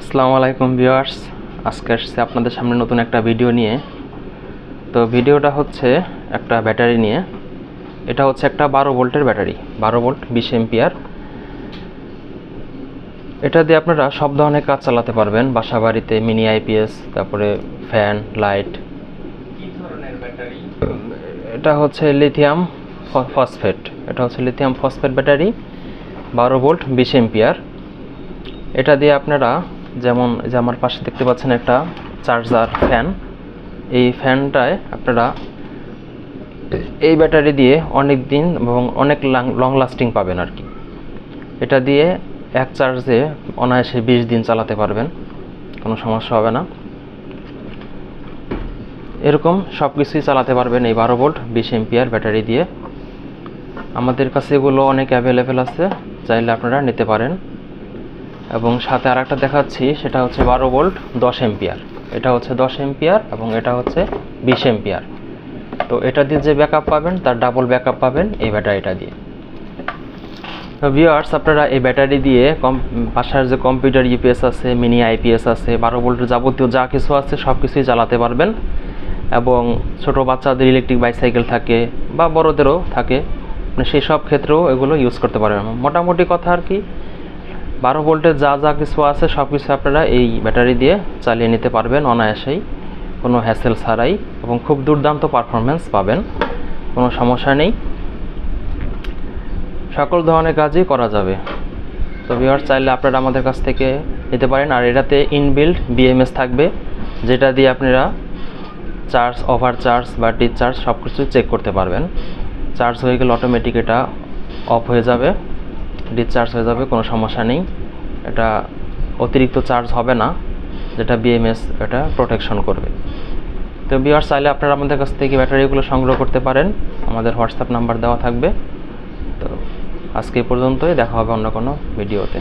আসসালামু আলাইকুম ভিউয়ার্স। আজকে আসছে আপনাদের সামনে নতুন একটা ভিডিও নিয়ে। তো ভিডিওটা হচ্ছে একটা ব্যাটারি নিয়ে। এটা হচ্ছে একটা বারো ভোল্টের ব্যাটারি, বারো ভোল্ট বিশ এম্পিয়ার এটা দিয়ে আপনারা সব ধরনের কাজ চালাতে পারবেন। বাসা বাড়িতে, মিনি আইপিএস তারপরে ফ্যান, লাইট। এটা হচ্ছে লিথিয়াম ফসফেট। এটা হচ্ছে লিথিয়াম ফসফেট ব্যাটারি, বারো ভোল্ট বিশ এম্পিয়ার এটা দিয়ে আপনারা যেমন যে আমার পাশে দেখতে পাচ্ছেন একটা চার্জার ফ্যান। এই ফ্যানটায় আপনারা এই ব্যাটারি দিয়ে অনেক দিন এবং অনেক লং লাস্টিং পাবেন আর কি। এটা দিয়ে এক চার্জে অনায়াসে বিশ দিন চালাতে পারবেন, কোনো সমস্যা হবে না। এরকম সব কিছুই চালাতে পারবেন এই বারো ভোল্ট, বিশ এম্পিয়ার ব্যাটারি দিয়ে। আমাদের কাছে এগুলো অনেক অ্যাভেলেবেল আছে, চাইলে আপনারা নিতে পারেন। এবং সাথে আর একটা দেখাচ্ছি, সেটা হচ্ছে বারো ভোল্ট, দশ এম্পিয়ার এটা হচ্ছে দশ এম্পিয়ার এবং এটা হচ্ছে বিশ এম্পিয়ার তো এটা দিয়ে যে ব্যাকআপ পাবেন, তার ডাবল ব্যাকআপ পাবেন এই ব্যাটারিটা দিয়ে। তো ভিউয়ার্স আপনারা এই ব্যাটারি দিয়ে কম, বাসার যে কম্পিউটার ইউপিএস আছে মিনি আইপিএস আছে, বারো ভোল্টের যাবতীয় যা কিছু আছে সব কিছুই চালাতে পারবেন। এবং ছোট বাচ্চাদের ইলেকট্রিক বাইসাইকেল থাকে বা বড়দেরও থাকে। মানে সেই সব ক্ষেত্রেও এগুলো ইউজ করতে পারবেন। মোটামুটি কথা আর কি বারো ভোল্টের যা যা কিছু আছে সব কিছু আপনারা এই ব্যাটারি দিয়ে চালিয়ে নিতে পারবেন অনায়াসেই। কোনো হ্যাসেল ছাড়াই এবং খুব দুর্দান্ত পারফরমেন্স পাবেন। কোনো সমস্যা নেই। সকল ধরনের কাজই করা যাবে। তো ভিওয়ার চাইলে আপনারা আমাদের কাছ থেকে নিতে পারেন। আর এটাতে ইনবিল্ড বিএমএস থাকবে, যেটা দিয়ে আপনারা চার্জ ওভার চার্জ বা ডিসচার্জ সব কিছু চেক করতে পারবেন। চার্জ হয়ে গেলে অটোমেটিক এটা অফ হয়ে যাবে। ডিসচার্জ হয়ে যাবে, কোনো সমস্যা নেই। এটা অতিরিক্ত চার্জ হবে না, যেটা বিএমএস এটা প্রোটেকশন করবে। তো বিয়ার চাইলে আপনারা আমাদের কাছ থেকে ব্যাটারিগুলো সংগ্রহ করতে পারেন। আমাদের হোয়াটসঅ্যাপ নাম্বার দেওয়া থাকবে। তো আজকে পর্যন্তই, দেখা হবে অন্য কোনো ভিডিওতে